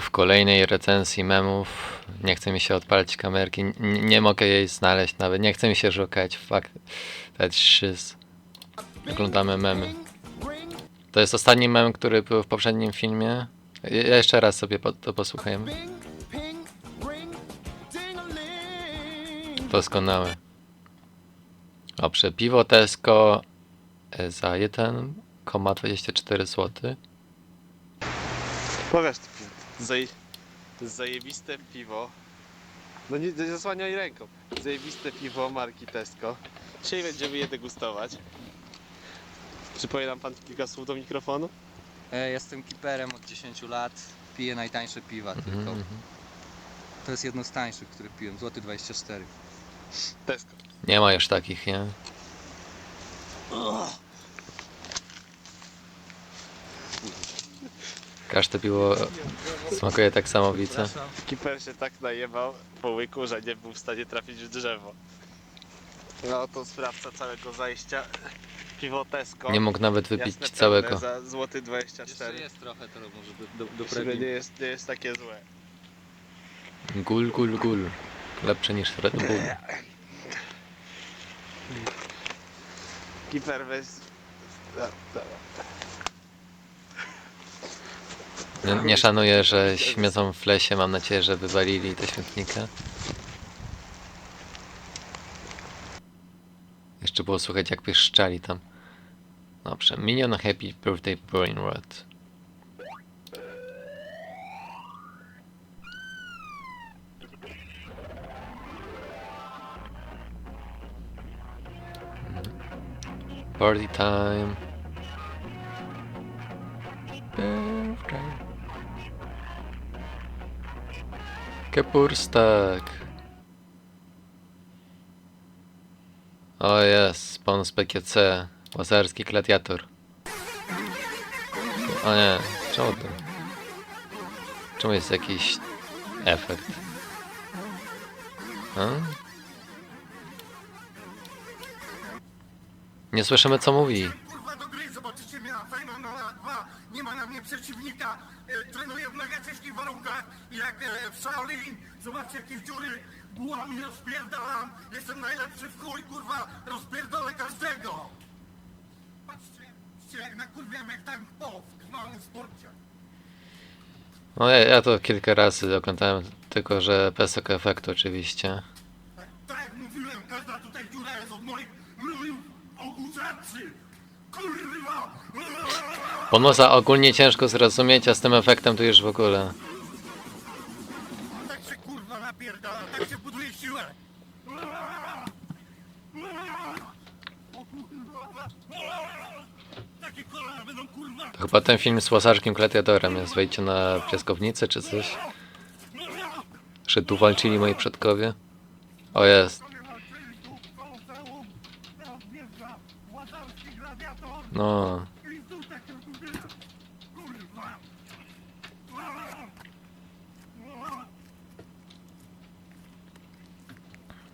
W kolejnej recenzji memów. Nie chce mi się odpalić kamerki. n- nie mogę jej znaleźć nawet. Nie chce mi się szukać. Fuck. That shiz. Oglądamy memy. To jest ostatni mem, który był w poprzednim filmie. Je- Jeszcze raz sobie po, to posłuchajmy. Doskonałe. Dobrze, piwo Tesco e, za 1,24 zł. Pokaż. Zaj... Zajebiste piwo. No nie, nie zasłaniaj ręką. Zajebiste piwo marki Tesco. Dzisiaj będziemy je degustować. Przypowie nam pan kilka słów do mikrofonu? E, Jestem kiperem od 10 lat. Piję najtańsze piwa tylko. Mhm. To jest jedno z tańszych, które piłem. Złoty 24. Tesco. Nie ma już takich, nie? Każde piwo smakuje tak samo widzę. Kiper się tak najebał po łyku, że nie był w stanie trafić w drzewo. No to sprawca całego zajścia. Piwo Tesco. Nie mógł nawet wypić Jasne, całego. Za złoty Jeszcze 24. jest trochę, to może do, do, do nie jest, nie jest takie złe. Gul, gul, gul. Lepsze niż Red Bull. Kiper weź... No, dobra. Nie, nie szanuję, że śmiecą w lesie. Mam nadzieję, że wywalili do śmietnika. Jeszcze było słuchać jak pieszczali tam. Dobrze. Minion Happy Birthday Brain Rot. Party time. Kepurstak. O jest, bonus PGC. Łazarski gladiator. O nie, czemu to? Czemu jest jakiś efekt? A? Nie słyszymy co mówi. Kurwa do gry, zobaczycie mnie na fajną na 2. Nie ma na mnie przeciwnika. E, trenuję w mega ciężkich warunkach. I jak e, w Shaolin, zobaczcie jakie dziury. Bułami rozpierdalam. Jestem najlepszy w chuj, kurwa. Rozpierdolę każdego. Patrzcie, patrzcie jak nakurwiam jak tam po w krwawym sporcie. No ja, ja to kilka razy oglądałem, tylko że bez tego efektu oczywiście. Tak jak mówiłem, każda tutaj dziura jest od moich ogórzaczy. Kurwa! Ponosa ogólnie ciężko zrozumieć, a z tym efektem to już w ogóle. Tak się kurwa napierdala, tak się buduje siłę. O kurwa. Takie kolana będą kurwa. To chyba ten film z łazarkiem gladiatorem jest. Wejdźcie na piaskownicę czy coś. Że tu walczyli moi przodkowie. O jest. No.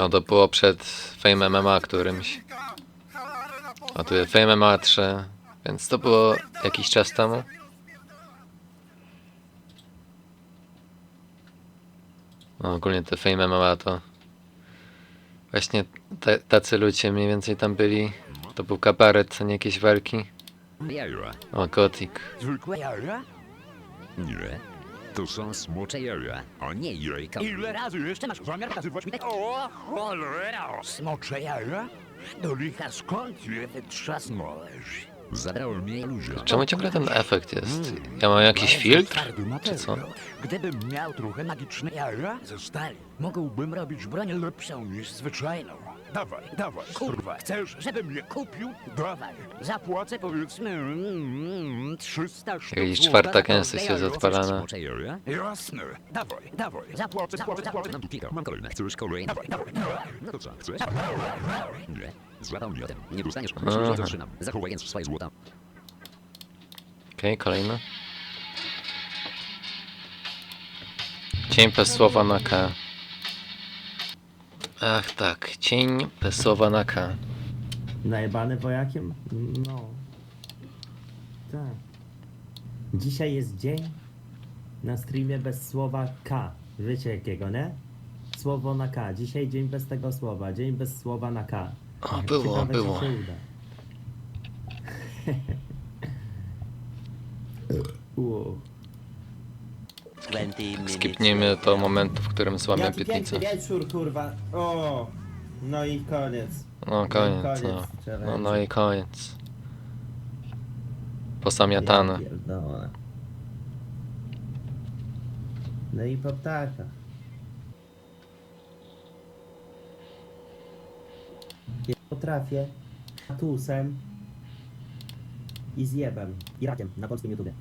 No to było przed Fame MMA którymś. A tu jest Fame MMA 3. Więc to było jakiś czas temu. No, ogólnie te Fame MMA to... Właśnie tacy ludzie mniej więcej tam byli. To był kabaret, co nie jakieś walki. O, Gothic. To są smocze jaja, a nie jajka. Ile razy jeszcze masz zamiar nazywać mi tak? O, cholera! Smocze jaja? Do licha skąd je wytrzasnąłeś? Zabrało mnie ludzie. Czemu ciągle ten efekt jest? Ja mam jakiś filtr? Czy co? Gdybym miał trochę magiczne jaja, zostali. Mógłbym robić broń lepszą niż zwyczajną. Dawaj, dawaj, kurwa, chcesz, żebym je kupił? Dawaj, zapłacę powiedzmy mm, 300 sztuk Jakiś czwarta za gęstość każde jest jajo. odpalana. Smocze jaja? Jasne, dawaj, dawaj, zapłacę, zapłacę, zapłacę. Mam kolejne. Chcesz kolejne? Dawaj, dawaj, dawaj. No to co, chcesz? Nie. Złapał mnie o tym. Nie dostaniesz, że zatrzymam. Zachowaj więc swoje złota. Okej, kolejny. Cień słowa na K. Ach tak, cień bez słowa na K. Najebany wojakiem? No. Tak. Dzisiaj jest dzień, Na streamie bez słowa K. Wiecie jakiego, nie? Słowo na K. Dzisiaj dzień bez tego słowa. Dzień bez słowa na K. O, było, Ciekawe, czy było. się uda. Skipnijmy do momentu, w którym złamię Jaki piękny wieczór, kurwa. O, no i koniec. No koniec, Koniec no. No, no i koniec. Posamiatane. Ja pierdolę. No i po ptakach. Nie potrafię tusem i zjebem i rakiem na polskim YouTubie.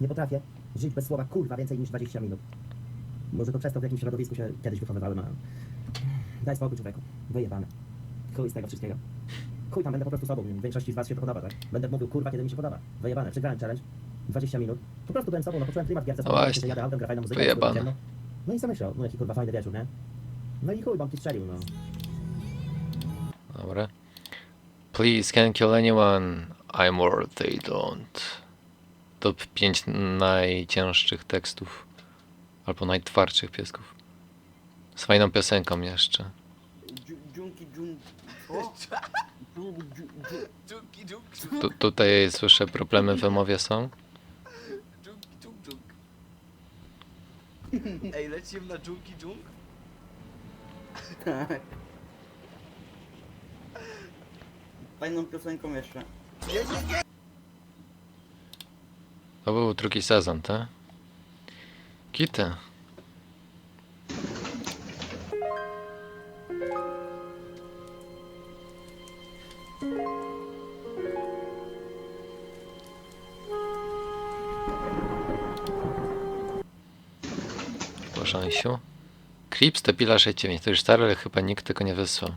Nie potrafię żyć bez słowa kurwa więcej niż 20 minut. Może to przez to w jakimś środowisku się kiedyś wychowywałem, a... Daj spokój człowieku, wyjebane. Chuj z tego wszystkiego. Chuj tam, będę po prostu sobą, większości z was się to podoba, tak? Będę mówił kurwa, kiedy mi się podoba. Wyjebane, przegrałem challenge, 20 minut. Po prostu byłem sobą, no poczułem klimat w gierce, No właśnie. jadę autem, gra fajna muzyka, Wyjebane. ciemno. No i zamyślał, no jaki kurwa fajny wieczór, nie? No i chuj, bombki strzelił, no. Dobra. Please can't kill anyone. I'm worth they don't. Top 5 najcięższych tekstów. Albo najtwardszych piesków. Z fajną piosenką jeszcze. Dziunki, Tu, tutaj słyszę problemy w wymowie są. Ej, lecimy na dżunki, dżunk? Tak. Fajną piosenką jeszcze. To był drugi sezon, tak? Kity. Bożansiu. Clips to Pila 69. To już stary, ale chyba nikt tego nie wysłał.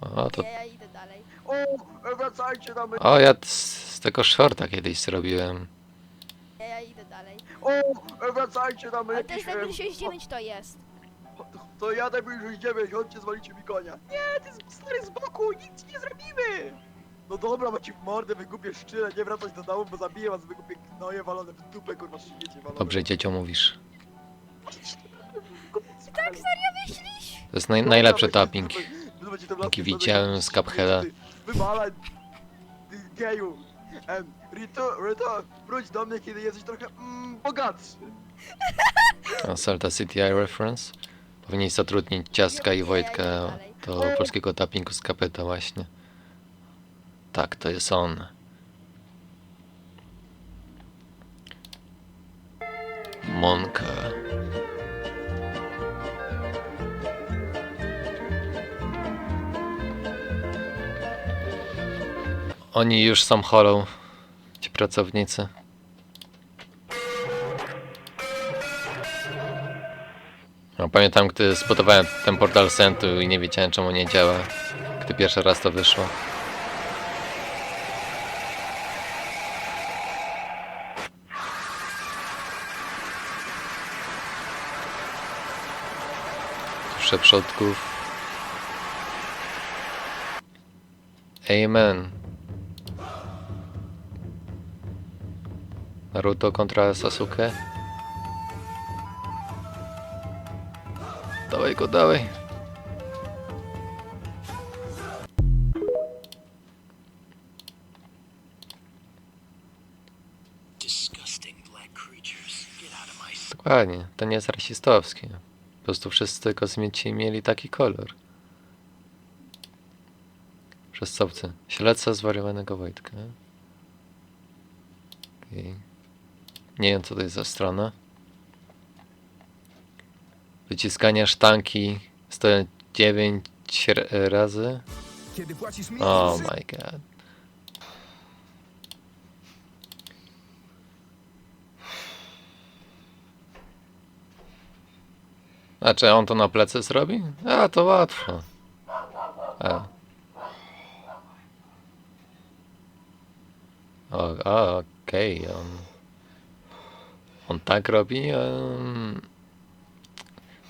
O, to... Ja, ja idę dalej. O, wracajcie na my... O, ja tego shorta kiedyś zrobiłem. Ja, ja idę dalej. O, wracajcie na Ale to jest Debil 69 to jest. To ja debil 69, chodźcie zwalicie mi konia. Nie, ty z- stary z boku, nic ci nie zrobimy! No dobra, ci w mordę wygubię szczyle, nie wracać do domu, bo zabiję was, wygubię gnoje walone w dupę, kurwa, śmiecie walone. Dobrze dzieciom mówisz. Tak serio myślisz? To jest naj, najlepszy tapping. Jaki widziałem z Cupheada. Wywalaj, ty geju. Em, Rito, Rito, wróć do mnie, kiedy jesteś trochę mm, bogatszy. A Salta City Reference. Powinni zatrudnić Ciastka i Wojtka do polskiego tappingu z kapeta właśnie. Tak, to jest on. Monka. Oni już są chorą, ci pracownicy. No, pamiętam, gdy spotowałem ten portal Sentu i nie wiedziałem czemu nie działa, gdy pierwszy raz to wyszło. Dusze przodków. Amen. Naruto kontra Sasuke. Dawaj go, dawaj. Dokładnie, to nie jest rasistowskie. Po prostu wszyscy kosmici mieli taki kolor. Przez obcy. Śledca zwariowanego Wojtka. Okej. Nie wiem co to jest za strona. Wyciskania sztanki 109 r- razy. Oh my god. A czy on to na plecy zrobi? A, to łatwo. A. O, a, okej, on... On tak robi?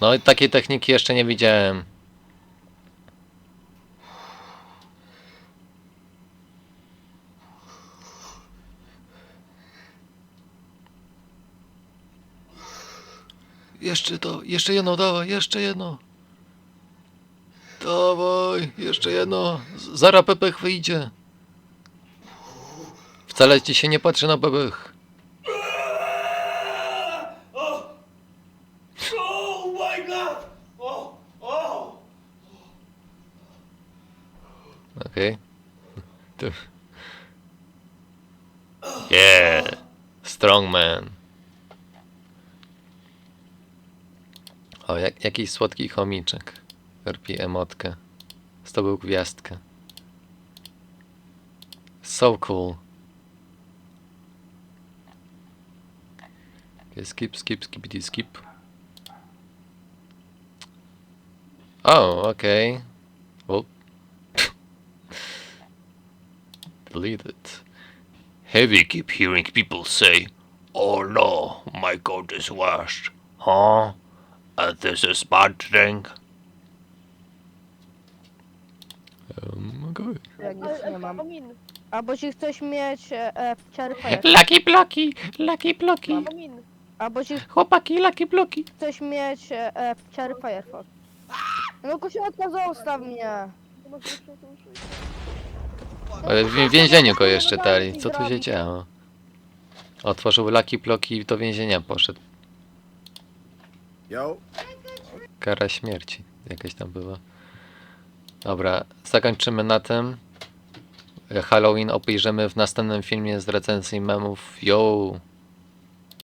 No i takiej techniki jeszcze nie widziałem. jeszcze to, jeszcze jedno, dawaj, jeszcze jedno. Dawaj, jeszcze jedno. Zara Pepech wyjdzie. Wcale ci się nie patrzy na Pepech. Okej. Tu. Yeah! Strong man. O, jak, jakiś słodki chomiczek. Robi emotkę. Zdobył gwiazdkę. So cool. Okay, skip, skip, skipity, skip. Oh, okay. Delete it. Heavy keep hearing people say, Oh no, my coat is washed. Huh? And this is bad thing? Um, okay. Jak nic nie mam. Albo jeśli chcesz mieć e, e, Firefox. Lucky bloki, lucky bloki. Albo jeśli Chłopaki, lucky bloki. chcesz mieć e, e, Firefox. No zostaw mnie. Ale w więzieniu go jeszcze dali. Co tu się działo? Otworzył Lucky Bloki i do więzienia poszedł. Kara śmierci jakaś tam była. Dobra, zakończymy na tym. Halloween obejrzymy w następnym filmie z recenzji memów. Yo!